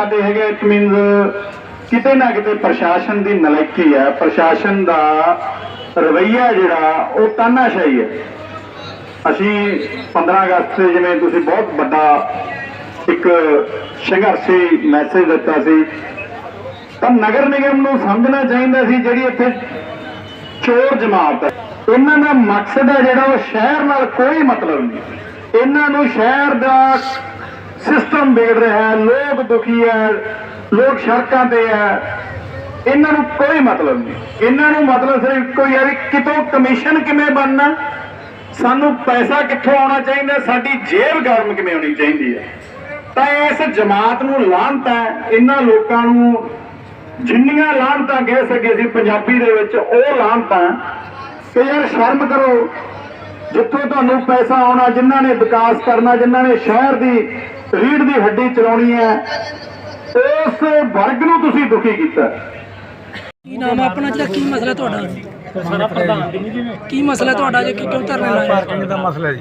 ਹਾਲਾਤ ਹੈਗੇ it means ਕਿਤੇ ਨਾ ਕਿਤੇ ਪ੍ਰਸ਼ਾਸਨ ਦੀ ਨਲਾਇਕੀ ਹੈ ਪ੍ਰਸ਼ਾਸਨ ਦਾ ਰਵੱਈਆ ਜਿਹੜਾ, ਉਹ ਤਾਨਾਸ਼ਾਹੀ ਹੈ ਅਸੀਂ 15 ਅਗਸਤ ਤੇ ਜਿਵੇਂ ਤੁਸੀਂ ਬਹੁਤ ਵੱਡਾ ਇੱਕ ਸੰਘਰਸ਼ੀ ਮੈਸੇਜ ਦਿੱਤਾ ਸੀ, ਤਾਂ ਨਗਰ ਨਿਗਮ ਨੂੰ ਸਮਝਣਾ ਚਾਹੀਦਾ ਸੀ ਜਿਹੜੀ ਇੱਥੇ ਚੋਰ ਜਮਾਤ ਹੈ ਇਹਨਾਂ ਦਾ ਮਕਸਦ ਹੈ ਜਿਹੜਾ ਉਹ ਸ਼ਹਿਰ ਨਾਲ ਕੋਈ ਮਤਲਬ ਨਹੀਂ। ਇਹਨਾਂ ਨੂੰ ਸ਼ਹਿਰ ਦਾ ਸਿਸਟਮ ਵਿਗੜ ਰਿਹਾ ਹੈ, ਲੋਕ ਦੁਖੀ ਹੈ, ਲੋਕ ਸੜਕਾਂ ਤੇ ਹੈ। ਇਹਨਾਂ ਨੂੰ ਕੋਈ ਮਤਲਬ ਨਹੀਂ। ਇਹਨਾਂ ਨੂੰ ਮਤਲਬ ਸਿਰਫ ਇੱਕੋ ਹੀ ਹੈ ਵੀ ਕਿਤੋਂ ਕਮਿਸ਼ਨ ਕਿਵੇਂ ਬਣਨਾ, ਸਾਨੂੰ ਪੈਸਾ ਕਿੱਥੋਂ ਆਉਣਾ ਚਾਹੀਦਾ, ਸਾਡੀ ਜੇਬ ਗਰਮ ਕਿਵੇਂ ਹੋਣੀ ਚਾਹੀਦੀ ਹੈ। ਤਾਂ ਇਸ ਜਮਾਤ ਨੂੰ ਲਾਹਨਤ ਹੈ, ਇਹਨਾਂ ਲੋਕਾਂ ਨੂੰ ਜਿੰਨੀਆਂ ਲਾਹਨਤਾਂ ਕਹਿ ਸਕੇ ਸੀ ਪੰਜਾਬੀ ਦੇ ਵਿੱਚ, ਉਹ ਲਾਹਨਤਾਂ ਕਿ ਯਾਰ ਸ਼ਰਮ ਕਰੋ ਜਿੱਥੋਂ ਤੁਹਾਨੂੰ ਪੈਸਾ ਆਉਣਾ ਜਿਨ੍ਹਾਂ ਨੇ ਵਿਕਾਸ ਕਰਨਾ ਜਿਨ੍ਹਾਂ ਨੇ ਸ਼ਹਿਰ ਦੀ ਰੀੜ ਦੀ ਹੱਡੀ ਚਲਾਉਣੀ ਹੈ ਉਸ ਵਰਗ ਨੂੰ ਤੁਸੀਂ ਦੁਖੀ ਕੀਤਾ। ਕੀ ਨਾਮ ਆਪਣਾ ਜਿਹੜਾ ਕੀ ਮਸਲਾ ਤੁਹਾਡਾ? ਕੀ ਮਸਲਾ ਤੁਹਾਡਾ ਜੇ? ਕਿ ਕਿਉਂ ਧਰਨੇ ਲਾਇਆ ਪਾਰਕਿੰਗ ਦਾ ਮਸਲਾ ਜੀ।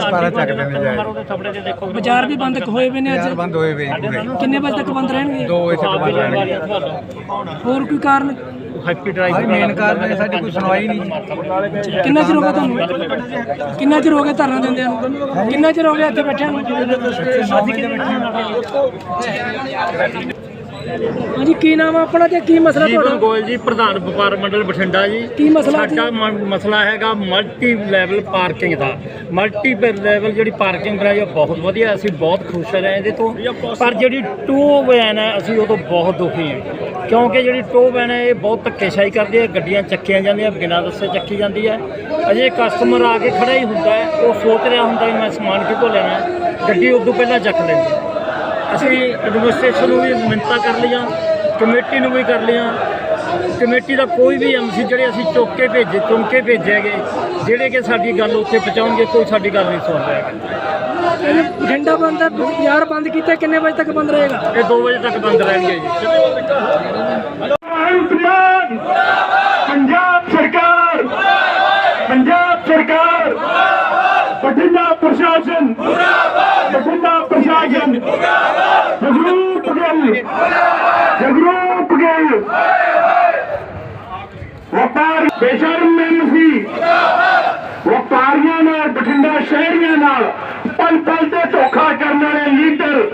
ਸਾਰਾ ਚੱਕਦੇ ਨੇ ਜਾਏ ਬਾਜ਼ਾਰ ਵੀ ਬੰਦ ਹੋਏ ਹੋਏ ਨੇ ਅੱਜ? ਬੰਦ ਹੋਏ ਵੇ ਕਿੰਨੇ ਵਜੇ ਤੱਕ ਬੰਦ ਰਹਿਣਗੇ? ਦੋ ਵਜੇ ਤੱਕ ਬੰਦ ਰਹਿਣਗੇ। ਹੋਰ ਕੋਈ ਕਾਰਨ? ਹੈਪੀ ਡਰਾਈਵ ਮੇਨ ਕਾਰਨ ਹੈ ਸਾਡੀ ਕੋਈ ਸੁਣਵਾਈ ਨਹੀਂ। ਜੀ ਕਿੰਨਾ ਚਿਰ ਹੋ ਗਿਆ ਤੁਹਾਨੂੰ? ਕਿੰਨਾ ਚਿਰ ਹੋ ਗਿਆ ਧਰਨਾ ਦਿੰਦਿਆਂ ਨੂੰ? ਕਿੰਨਾ ਚਿਰ ਹੋ ਗਿਆ ਇੱਥੇ ਬੈਠਿਆਂ ਨੂੰ? ਹਾਂਜੀ ਕੀ ਨਾਮ ਆ ਆਪਣਾ ਤੇ ਕੀ ਮਸਲਾ ਜੀਵਨ ਤੁਹਾਡਾ? ਗੋਇਲ ਜੀ ਪ੍ਰਧਾਨ ਵਪਾਰ ਮੰਡਲ ਬਠਿੰਡਾ ਜੀ। ਕੀ ਮਸਲਾ ਜੀ? ਸਾਡਾ ਮ- ਮਸਲਾ ਹੈਗਾ ਮਲਟੀ ਲੈਵਲ ਪਾਰਕਿੰਗ ਦਾ। ਮਲਟੀ ਲੈਵਲ ਜਿਹੜੀ ਪਾਰਕਿੰਗ ਬਣਾਈ ਉਹ ਬਹੁਤ ਵਧੀਆ। ਅਸੀਂ ਬਹੁਤ ਖੁਸ਼ ਰਹੇ ਇਹਦੇ ਤੋਂ। ਪਰ ਜਿਹੜੀ ਟੂ ਵੈਨ ਹੈ ਅਸੀਂ ਉਹ ਤੋਂ ਬਹੁਤ ਦੁਖੀ ਹਾਂ। ਕਿਉਂਕਿ ਜਿਹੜੀ ਟੂ ਵੈਨ ਹੈ ਇਹ ਬਹੁਤ ਧੱਕੇਸ਼ਾਹੀ ਕਰਦੀ ਹੈ ਗੱਡੀਆਂ ਚੱਕੀਆਂ ਜਾਂਦੀਆਂ ਬਿਨਾਂ ਦੱਸੇ ਚੱਕੀ ਜਾਂਦੀ ਹੈ ਅਜੇ ਕਸਟਮਰ ਆ ਕੇ ਖੜਾ ਹੀ ਹੁੰਦਾ ਹੈ ਉਹ ਸੋਚ ਰਿਹਾ ਹੁੰਦਾ ਵੀ ਮੈਂ ਸਮਾਨ ਕਿੱਥੋਂ ਲੈਣਾ ਹੈ। ਗੱਡੀ ਉਦੋਂ ਪਹਿਲਾਂ ਚੱਕ ਲੈਂਦੀ। ਹੈ ਅਸੀਂ ਐਡਮਿਨਿਸਟ੍ਰੇਸ਼ਨ ਨੂੰ ਵੀ ਮਿੰਤਾ ਕਰ ਲਈਆਂ ਕਮੇਟੀ ਨੂੰ ਵੀ ਕਰ ਲਈਆਂ। ਕਮੇਟੀ ਦਾ ਕੋਈ ਵੀ ਐਮਸੀ ਜਿਹੜੇ ਅਸੀਂ ਚੁੱਕ ਕੇ ਭੇਜੇ ਚੁਣ ਕੇ ਭੇਜੇਗੇ ਜਿਹੜੇ ਕਿ ਸਾਡੀ ਗੱਲ ਉੱਥੇ ਪਹੁੰਚਾਉਣਗੇ ਕੋਈ ਸਾਡੀ ਗੱਲ ਨਹੀਂ ਸੁਣ ਰਿਹਾ ਬਠਿੰਡਾ ਬੰਦ ਹੈ ਬਾਜ਼ਾਰ ਬੰਦ ਕੀਤਾ ਕਿੰਨੇ ਵਜੇ ਤੱਕ ਬੰਦ ਰਹੇਗਾ? ਇਹ 2 ਵਜੇ ਤੱਕ ਬੰਦ ਰਹਿਣਗੇ ਜੀ। ਪੰਜਾਬ ਸਰਕਾਰ ਪੰਜਾਬ ਸਰਕਾਰ ਬਠਿੰਡਾ ਪ੍ਰਸ਼ਾਸਨ ਬਠਿੰਡਾ ਪ੍ਰਸ਼ਾਸਨ। ਜਗਰੂਪ ਗਿੱਲ ਵਪਾਰ ਬੇਸ਼ਰਮ ਐਮਸੀ ਵਪਾਰੀਆਂ ਨਾਲ, ਬਠਿੰਡਾ ਸ਼ਹਿਰੀਆਂ ਨਾਲ, ਪਲ ਪਲ ਤੇ ਧੋਖਾ ਕਰਨ ਵਾਲੇ ਲੀਡਰ,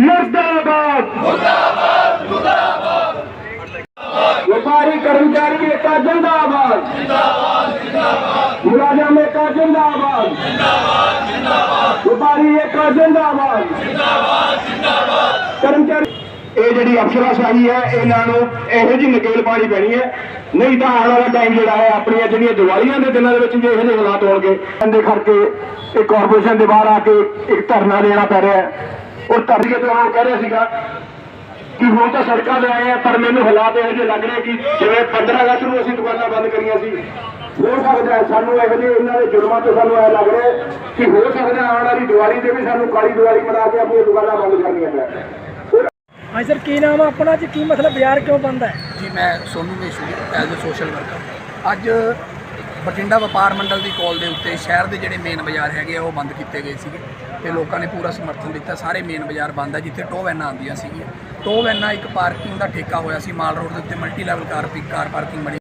ਮੁਰਦਾਬਾਦ। ਵਪਾਰੀ ਕਰਮਚਾਰੀ ਏਕਾ ਜਿੰਦਾਬਾਦ। ਜਿੰਦਾਬਾਦ ਜਿੰਦਾਬਾਦ ਮੁਲਾਜ਼ਮ ਏਕਾ ਜਿੰਦਾਬਾਦ। ਜਿੰਦਾਬਾਦ ਜਿੰਦਾਬਾਦ ਵਪਾਰੀ ਏਕਾ ਜਿੰਦਾਬਾਦ ਜਿੰਦਾਬਾਦ ਜਿੰਦਾਬਾਦ। ਕਰਮਚਾਰੀ ਇਹ ਜਿਹੜੀ ਅਫਸਰਾਸ਼ਾਹੀ ਹੈ, ਇਹਨਾਂ ਨੂੰ ਇਹੋ ਜਿਹੀ ਨਕੇਲ ਪਾਣੀ ਪੈਣੀ ਹੈ। ਨਹੀਂ ਤਾਂ ਆਉਣ ਵਾਲਾ ਟਾਈਮ ਜਿਹੜਾ ਹੈ, ਆਪਣੀਆਂ ਜਿਹੜੀਆਂ ਦੀਵਾਲੀਆਂ ਦੇ ਦਿਨਾਂ ਦੇ ਵਿੱਚ ਵੀ ਇਹੋ ਜਿਹੇ ਹਾਲਾਤ ਹੋਣਗੇ। ਇਹਦੇ ਕਰਕੇ ਇਹ ਕਾਰਪੋਰੇਸ਼ਨ ਦੇ ਬਾਹਰ ਆ ਕੇ ਇੱਕ ਧਰਨਾ ਦੇਣਾ ਪੈ ਰਿਹਾ ਹੈ। ਔਰ ਧਰਨੇ ਤੋਂ ਉਹ ਕਹਿ ਰਿਹਾ ਸੀਗਾ ਕਿ ਹੁਣ ਤਾਂ ਸੜਕਾਂ ਤੇ ਆਏ ਆ, ਪਰ ਮੈਨੂੰ ਹਾਲਾਤ ਇਹੋ ਜਿਹੇ ਲੱਗ ਰਹੇ ਕਿ ਜਿਵੇਂ 15 ਅਗਸਤ ਨੂੰ ਅਸੀਂ ਦੁਕਾਨਾਂ ਬੰਦ ਕਰੀਆਂ ਸੀ, ਹੋ ਸਕਦਾ ਸਾਨੂੰ ਇਹੋ ਜਿਹੇ ਇਹਨਾਂ ਦੇ ਜੁਰਮਾਂ ਤੋਂ ਸਾਨੂੰ ਇਹ ਲੱਗ ਰਿਹਾ ਕਿ ਹੋ ਸਕਦਾ ਆਉਣ ਵਾਲੀ ਦੀਵਾਲੀ ਤੇ ਵੀ ਸਾਨੂੰ ਕਾਲੀ ਦੀਵਾਲੀ ਮਨਾ ਕੇ ਆਪਣੀਆਂ ਦੁਕਾਨਾਂ ਬੰਦ ਕਰਨੀਆਂ ਪੈਣ। ਹਾਂਜੀ ਸਰ, ਕੀ ਨਾਮ ਆ ਆਪਣਾ ਜੀ ਕੀ ਮਸਲਾ ਬਾਜ਼ਾਰ ਕਿਉਂ ਬੰਦ ਹੈ ਜੀ, ਮੈਂ Sonu Meshuri as a social worker ਅੱਜ ਬਠਿੰਡਾ ਵਪਾਰ ਮੰਡਲ ਦੀ ਕਾਲ ਦੇ ਉੱਤੇ ਸ਼ਹਿਰ ਦੇ ਜਿਹੜੇ ਮੇਨ ਬਾਜ਼ਾਰ ਹੈਗੇ ਆ, ਉਹ ਬੰਦ ਕੀਤੇ ਗਏ ਸੀਗੇ। ਤੇ ਲੋਕਾਂ ਨੇ ਪੂਰਾ ਸਮਰਥਨ ਦਿੱਤਾ। ਸਾਰੇ ਮੇਨ ਬਾਜ਼ਾਰ ਬੰਦ ਹੈ ਜਿੱਥੇ ਟੋ ਵੈਨਾਂ ਆਉਂਦੀਆਂ ਸੀਗੀਆਂ। ਟੋ ਵੈਨਾਂ ਇੱਕ ਪਾਰਕਿੰਗ ਦਾ ਠੇਕਾ ਹੋਇਆ ਸੀ, ਮਾਲ ਰੋਡ ਦੇ ਉੱਤੇ multi level car car parking ਬਣੀ